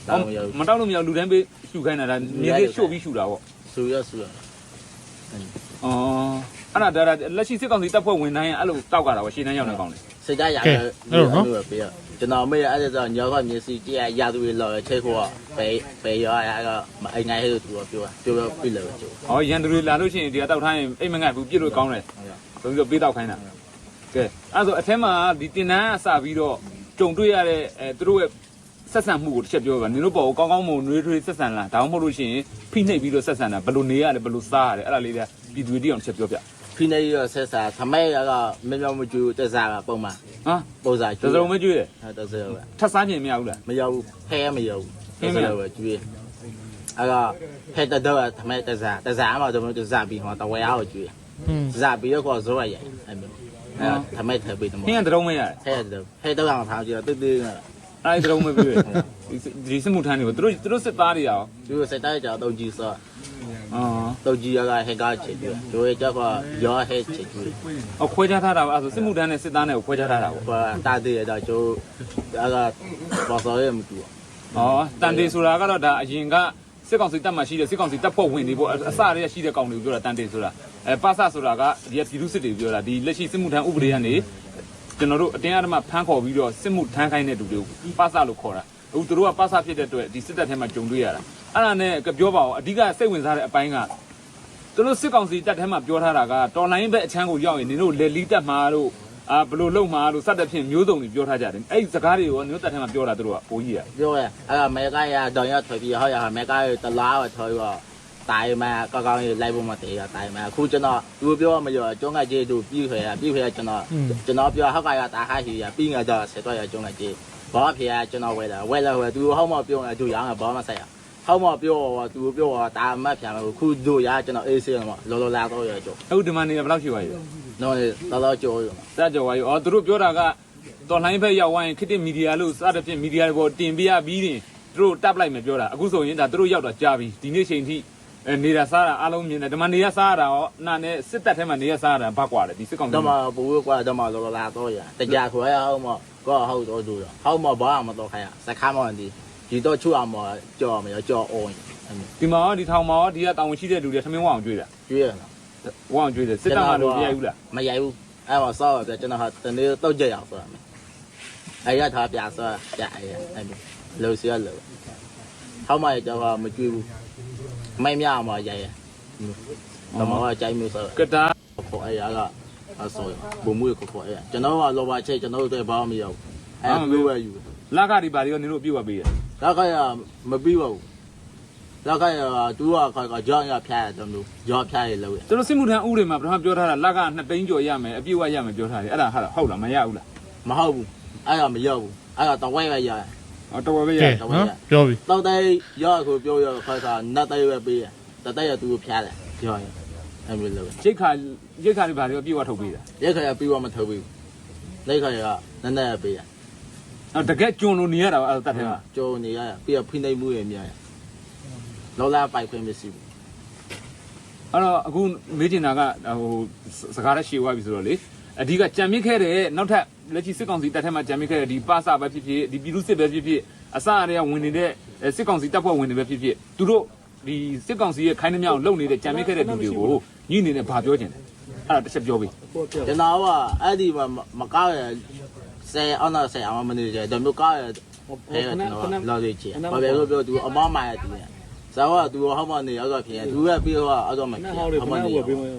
တောင်းမရောက်။မတောက်လို့မရဘူးလူတိုင်းပေးရှူခိုင်းတာဒါမြင်းသေးရှို့ပြီးရှူတာပေါ့ဆူရဆူရ။အော်အဲ့ဒါဒါလက်ရှိစစ်ကောင်စီတပ်ဖွဲ့ဝင်တိုင်းအဲ့လိုတောက်ကြတာပေါ့ရှင်းတန်းရောက်နေကောင်းတယ်စိတ်ဓာတ်ရတယ်ပေးရကျွန်တော်မေးအဲ့ဒါညောကမျက်စိကြည့်ရရသူလောချက်ခေါ်ပဲပဲရအဲ့ကအိမ်ငိုင်းဟဲ့သူကပြောပြောပြောပြလို့ကျိုး။ဟောရန်သူတွေလာလို့ရှိရင်ဒီကတောက်ထားရင်အိမ်မငတ်ဘူးပြစ်လို့ကောင်းတယ်ဆိုပြီးတော့ပေးတောက်ခိုင်းတာ။ ကဲအဲ့ဆိုအထက်မှာဒီတင်တန်းအစပြီးတော့ကြုံတွေ့ရတဲ့အဲသူတို့ရဲ့ဆက်ဆံမှုကိုတစ်ချက်ပြောပါနင်တို့ပေါ်ကောင်းကောင်းမွန်နွေးထွေးဆက်ဆံလားဒါမှမဟုတ်လို့ရှိရင်ဖိနှိပ်ပြီးတော့ဆက်ဆံတာဘယ်လိုနေရလဲဘယ်လိုစားရတယ်အဲ့ဒါလေးတွေကပြည်သူတွေတိအောင်တစ်ချက်ပြောပြဖိနေရဆက်စားသမဲရကမမြောင်မကျူတက်စားကပုံမှန်ဟမ်ပုံစားတစုံမကျွေးတယ်ဟုတ်တယ်ဆိုပဲထပ်စားခြင်းမရဘူးလားမရောက်ဘူးဖဲမရောက်ဘူးပဲကျွေးအဲ့ကဖဲတတော့သမဲတက်စားတက်စားမှတော့တက်စားပြီးဟောတဝဲအားကိုကျွေးอืมစားပြီးတော့ဇောရရိုင်အဲ့မျိုး အဲ့သမဲထပ်ပြီးတော့ခင်းကတရုံးမရတယ်ဖဲတော့ဖဲတော့အောင်ထားကြည့်တော့တိတ်တိတ်ကအဲ့ဒီတရုံးမပြေးဒီဒီစစ်မှုထမ်းတွေကိုသူတို့သူတို့စစ်သားတွေရောသူစတဲ့ကြောတော့ကြည့်စောအော်တော့ကြည့်ရကဟဲကချစ်ကျွေးကျွေးကြတော့ရောဟဲချစ်ကျွေးအခွဲခြားထားတာပါအဲ့ဆိုစစ်မှုထမ်းနဲ့စစ်သားနဲ့ကိုခွဲခြားထားတာပေါ့ဘာတာတည်းရတော့ကျိုးအဲ့ကပေါ်စောရမတူဩတန်တေဆိုတာကတော့ဒါအရင်က စစ်ကောင်စီတပ်မှရှိတဲ့စစ်ကောင်စီတပ်ဖွဲ့ဝင်တွေပေါ့အစတည်းကရှိတဲ့ကောင်တွေကိုပြောတာတန်တေဆိုတာအဲပါစဆိုတာကဒီကပြည်သူစစ်တွေပြောတာဒီလက်ရှိစစ်မှုထမ်းဥပဒေကနေကျွန်တော်တို့အတင်းအဓမ္မဖမ်းခေါ်ပြီးတော့စစ်မှုထမ်းခိုင်းတဲ့လူတွေကိုပါစလို့ခေါ်တာအခုသူတို့ကပါစဖြစ်တဲ့အတွက်ဒီစစ်တပ်ထဲမှာဂျုံတွေ့ရတာအဲ့ဒါနဲ့ပြောပါအောင်အဓိကစိတ်ဝင်စားတဲ့အပိုင်းကသူတို့စစ်ကောင်စီတပ်ထဲမှာပြောထားတာကတော်လိုင်းဘက်အချမ်းကိုရောက်ရင်နင်တို့လက်လီတက်မှာတို့ အာဘလို့လုံမှာတို့စတဲ့ဖြင့်မျိုးစုံတွေပြောထားကြတယ်အဲ့ဒီစကားတွေကိုနင်တို့တပ်ထဲမှာပြောတာသူတို့ကဘိုးကြီးရပြောရအဲ့ကမဲကရတော့ရထွက်ပြီးဟောရမဲကရတလားထွက်ပြီးတော့တိုင်မှာကောက်ကောက်လေးလိုက်ဖို့မတည်ရတိုင်မှာအခုကျွန်တော်သူပြောမရောကျွန်းကကျေးသူပြီးခွေရပြီးခွေရကျွန်တော်ကျွန်တော်ပြောဟောက်ကရတာခါရှိရပြီးငါတော့ဆက်တော့ရကျွန်းကကျေးဘာဖေရကျွန်တော်ဝဲလာဝဲလာဝဲသူဟောက်မပြောနေသူရအောင်ဘာမှဆိုင်ရဟောက်မပြောသူပြောတာအမတ်ပြန်ခုတို့ရကျွန်တော်အေးစေးတော့လောလောလာတော့ရကျော်အခုဒီမှာနေဘယ်လောက်ရှိပါလဲ နော်လောလောကျော်ရစကြော်ပါရောအော်သူတို့ပြောတာကတော်လိုင်းဘက်ရောက်သွားရင်ခစ်တစ်မီဒီယာလို့စတဲ့ဖြင့်မီဒီယာတွေပေါ်တင်ပြပြီးရင်သူတို့တပ်လိုက်မယ်ပြောတာအခုဆိုရင်ဒါသူတို့ရောက်တော့ကြာပြီဒီနေ့ချိန်ထိအဲနေတာစားတာအားလုံးမြင်တယ်ဒီမှာနေရစားတာရောနာနဲ့စစ်တပ်ထဲမှာနေရစားတာဘာကွာလဲဒီစစ်ကောင်စီတော့မဘူးကွာတော့မလောလောလာတော့ရတကြခွဲဟောက်မကောဟောက်တော့သူရဟောက်မဘာမှမတော့ခိုင်းရစခါမန်ဒီဒီတော့ချူအောင်မကြော်မကြော်အောင်ဒီမှာရောဒီထောင်မှာရောဒီကတောင်ရှိတဲ့လူတွေထမင်းဝအောင်ကြွေးတာကျွေးရနော် ဝအောင်ကြွေးတယ်စစ်တပ်ကလူပြရိုက်ဘူးလားမရိုက်ဘူးအဲ့မှာစောပြကျွန်တော်ဟာတနေ့တော့ကြရအောင်ဆိုတာအဲ့ရထားပြစောပြအဲ့အဲ့လို့စီရလို့ဟောက်မရကြောမကျွေးဘူးမိုင်းမြအောင်မရိုက်ရတော့မကကြိုက်မျိုးဆိုကတာခေါ်အဲ့ရကအစောဘုံမွေးခေါ်ခေါ်အဲ့ကျွန်တော်ကလောပါချက်ကျွန်တော်တို့ဘာမှမရောက်အဲ့လိုပဲယူလာကဒီပါတွေရောနင်တို့အပြည့်ဝပေးရလောက်ခရမပြီးပါဘူး လောက်ခရသူကခါကကြောင်းရဖျားတယ်တို့ကြောဖျားရလို့ကျွန်တော်စစ်မှုထမ်းဥပဒေမှာပထမပြောထားတာလက်က2သိန်းကျော်ရမယ်အပြည့်ဝရမယ်ပြောထားတယ်အဲ့ဒါဟုတ်လားဟုတ်လားမရဘူးလားမဟုတ်ဘူးအဲ့ဒါမရောက်ဘူးအဲ့ဒါတော့ဝဲပဲရဟောတော်ပဲရကဲနော်ပြောပြီတော့တဲ့ရကိုပြောရခါကနတ်တဲ့ပဲပေးရတတဲ့ရသူကိုဖျားတယ်ကြောရင်အဲ့လိုလို့ရိတ်ခါရိတ်ခါတွေပါတွေအပြည့်ဝထုတ်ပေးတာရက်ခရပြီးတော့မထုတ်ဘူးလက်ခရကနည်းနည်းပေးရအဲ့တကယ်ကျွန်းလို့နေရတာအဲ့တတ်ထဲမှာကြုံနေရပြီးတော့ဖိနေမှုရမြရ လောလာပိုက်ခွင့်မရှိဘူးအဲ့တော့အခုမေးချင်တာကဟိုစကားရရှည်သွားပြီဆိုတော့လေအဓိကကြံမြင့်ခဲ့တဲ့နောက်ထပ်လက်ရှိစစ်ကောင်စီတပ်ထဲမှာကြံမြင့်ခဲ့တဲ့ဒီပါစာပဲဖြစ်ဖြစ်ဒီပြည်သူစစ်ပဲဖြစ်ဖြစ်အစအရေကဝင်နေတဲ့စစ်ကောင်စီတပ်ဖွဲ့ဝင်တွေပဲဖြစ်ဖြစ်သူတို့ဒီစစ်ကောင်စီရဲ့ခိုင်းနှမြောက်လုံနေတဲ့ကြံမြင့်ခဲ့တဲ့လူတွေကိုညှိနေနဲ့ဗာပြောချင်တယ်အဲ့ဒါတစ်ချက်ပြောပေးကျွန်တော်ကအဲ့ဒီမှာမကောက်ရဆယ်အောင်တော့ဆယ်အောင်မနေကြတယ်မျိုးကားရဖဲကျွန်တော်လောက်လေးချင်ဘာပဲလို့ပြောသူအမောင်းမိုင်တူတယ် ဇာဝကသူဟောင်းမနေအောက်ဖြစ်သူကပြီးတော့အောက်မဖြစ်ဟောင်းမနေ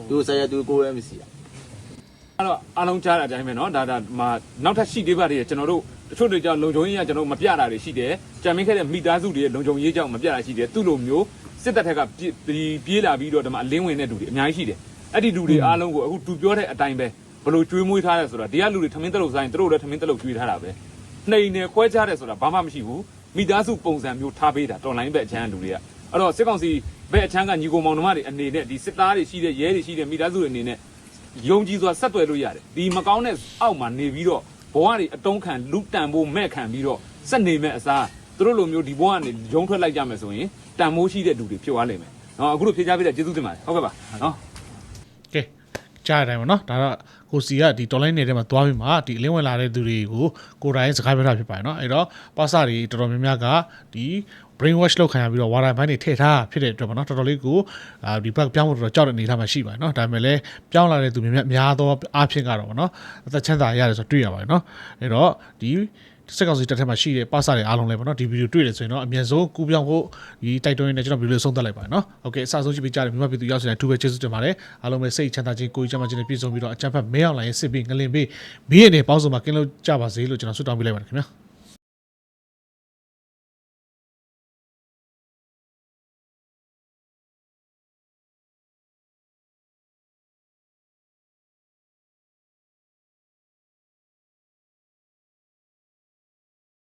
သူဆယ်သူကိုရဲမရှိ အဲ့တော့အားလုံးကြားတဲ့အတိုင်းပဲเนาะဒါဒါမှာနောက်ထပ်ရှိသေးပါသေးတယ်ကျွန်တော်တို့တချို့တွေကြောင့်လုံခြုံရေးကကျွန်တော်တို့မပြတာတွေရှိတယ်ကြံမင်းခဲ့တဲ့မိသားစုတွေရဲ့လုံခြုံရေးကြောင့်မပြတာရှိတယ်သူ့လိုမျိုးစစ်တပ်ထက်ကပြေးပြေးလာပြီးတော့ဒီမှာအလင်းဝင်တဲ့လူတွေအများကြီးရှိတယ်အဲ့ဒီလူတွေအားလုံးကိုအခုသူပြောတဲ့အတိုင်းပဲဘလို့ကျွေးမွေးထားတယ်ဆိုတာဒီကလူတွေထမင်းတလုတ်ဆိုင်သူတို့လည်းထမင်းတလုတ်ကျွေးထားတာပဲနှိမ်နေခွဲခြားတယ်ဆိုတာဘာမှမရှိဘူးမိသားစုပုံစံမျိုးထားပေးတာတော်လိုင်းဘက်အချမ်းလူတွေက အဲ့တော့စစ်ကောင်စီဘက်အချမ်းကညီကိုမောင်နှမတွေအနေနဲ့ဒီစစ်သားတွေရှိတဲ့ရဲတွေရှိတဲ့မိသားစုတွေအနေနဲ့ယုံကြည်စွာဆက်သွယ်လို့ရတယ်ဒီမကောင်းတဲ့အောက်မှာနေပြီးတော့ဘဝတွေအတုံးခံလူတန်ဖို့မဲ့ခံပြီးတော့စက်နေမဲ့အစားသူတို့လိုမျိုးဒီဘဝကနေရုံထွက်လိုက်ကြမယ်ဆိုရင်တန်မိုးရှိတဲ့လူတွေဖြစ်သွားလိမ့်မယ်နော်အခုလိုဖြေချပေးတဲ့ကျေးဇူးတင်ပါတယ်ဟုတ်ကဲ့ပါနော်ကဲကြားရတိုင်းပါနော်ဒါတော့ကိုစီကဒီတော်လိုင်းနယ်ထဲမှာသွားပြီးမှဒီအလင်းဝင်လာတဲ့သူတွေကိုကိုယ်တိုင်စကားပြောတာဖြစ်ပါတယ်နော်အဲ့တော့ပါစာတွေတော်တော်များများကဒီ brain wash လုပ်ခံရပြီးတော့ water bank တွေထည့်ထားဖြစ်တဲ့အတွက်ပေါ့နော်တော်တော်လေးကိုအာဒီဘက်ပြောင်းဖို့တော်တော်ကြောက်တဲ့အနေအထားမှာရှိပါတယ်နော်ဒါပေမဲ့လည်းပြောင်းလာတဲ့သူများများများသောအားဖြင့်ကတော့ပေါ့နော်အသက်ချမ်းသာရတယ်ဆိုတော့တွေ့ရပါတယ်နော်အဲ့တော့ဒီစက်ကောင်စီတက်ထဲမှာရှိတဲ့ပါစာတွေအားလုံးလည်းပေါ့နော်ဒီဗီဒီယိုတွေ့တယ်ဆိုရင်တော့အမြဲဆုံးကူးပြောင်းဖို့ဒီတိုက်တွန်းရင်းနဲ့ကျွန်တော်ဗီဒီယိုဆုံးသက်လိုက်ပါတယ်နော်โอเคအစဆုံးကြည့်ပေးကြတယ်မြန်မာပြည်သူရောက်စတဲ့အထူးပဲကျေးဇူးတင်ပါတယ်အားလုံးပဲစိတ်ချမ်းသာခြင်းကိုယ်ချမ်းသာခြင်းနဲ့ပြည့်စုံပြီးတော့အကြံဖတ်မဲအောင်လိုင်းရဲ့စစ်ပြီးငလင်ပြီးဘေးရည်နဲ့ပေါင်းစုံမှာကင်းလို့ကြပါစေလို့ကျွန်တော်ဆုတောင်းပေးလိုက်ပါတယ်ခင်ဗျာ